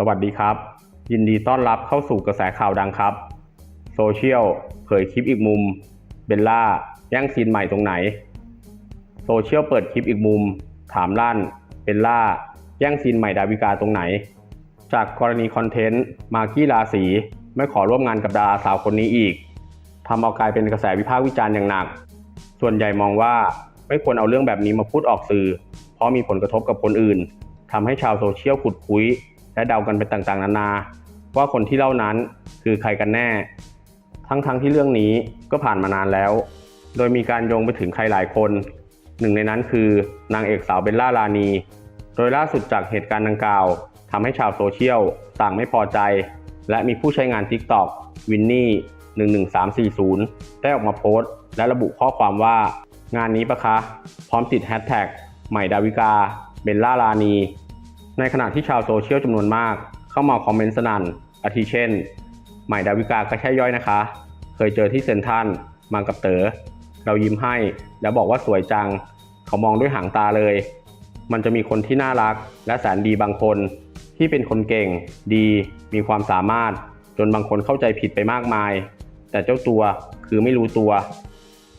สวัสดีครับ ยินดีต้อนรับเข้าสู่กระแสข่าวดังครับ โซเชียลเผยคลิปอีกมุม เบลล่าแย่งซีนใหม่ตรงไหน โซเชียลเปิดคลิปอีกมุม ถามลั่น เบลล่าแย่งซีนใหม่ดาวิกาตรงไหน จากกรณีคอนเทนต์มากี้ราศีไม่ขอร่วมงานกับดาราสาวคนนี้อีกทำเอากลายเป็นกระแสวิพากษ์วิจารณ์อย่างหนัก ส่วนใหญ่มองว่าไม่ควรเอาเรื่องแบบนี้มาพูดออกสื่อ เพราะมีผลกระทบกับคนอื่นทำให้ชาวโซเชียลขุดคุย และเดากันไปต่างๆ นานา ว่าคนที่เล่านั้นคือใครกันแน่ ทั้งๆทที่เรื่องนี้ก็ผ่านมานานแล้ว โดยมีการโยงไปถึงใครหลายคน หนึ่งในนั้นคือนางเอกสาวเบลล่าลานี โดยล่าสุดจากเหตุการณ์ดังกล่าวทำให้ชาวโซเชียลต่างไม่พอใจ และมีผู้ใช้งาน TikTok วินนี่11340 ได้ออกมาโพสต์ และระบุข้อความว่างานนี้ปะคะ พร้อมติดแฮชแท็กใหม่ดาวิกา เบลล่าลานี ในขณะที่ชาวโซเชียลจำนวนมาก เข้ามาคอมเมนต์สนั่นอาทิเช่น ใหม่ดาวิกาก็ใช่ย่อยนะคะ เคยเจอที่เซนทันมากับเต๋อเรายิ้มให้ แล้วบอกว่าสวยจัง เขามองด้วยหางตาเลย มันจะมีคนที่น่ารัก และแสนดีบางคน ที่เป็นคนเก่ง ดี มีความสามารถ จนบางคนเข้าใจผิดไปมากมาย แต่เจ้าตัวคือไม่รู้ตัว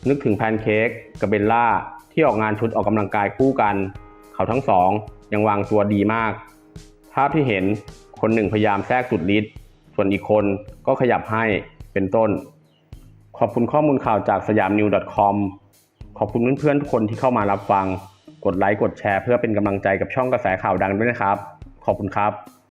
นึกถึงแพนเค้กกับเบลล่าที่ออกงานชุดออกกำลังกายคู่กัน เขาทั้งสองยังวางตัวดีมาก ภาพที่เห็นคนหนึ่งพยายามแทรกสุดฤทธิ์ส่วนอีกคนก็ขยับให้เป็นต้น ขอบคุณข้อมูลข่าวจากสยามนิว .com ขอบคุณเพื่อนๆทุกคนที่เข้ามารับฟัง กดไลค์กดแชร์เพื่อเป็นกำลังใจกับช่องกระแสข่าวดังด้วยนะครับ ขอบคุณครับ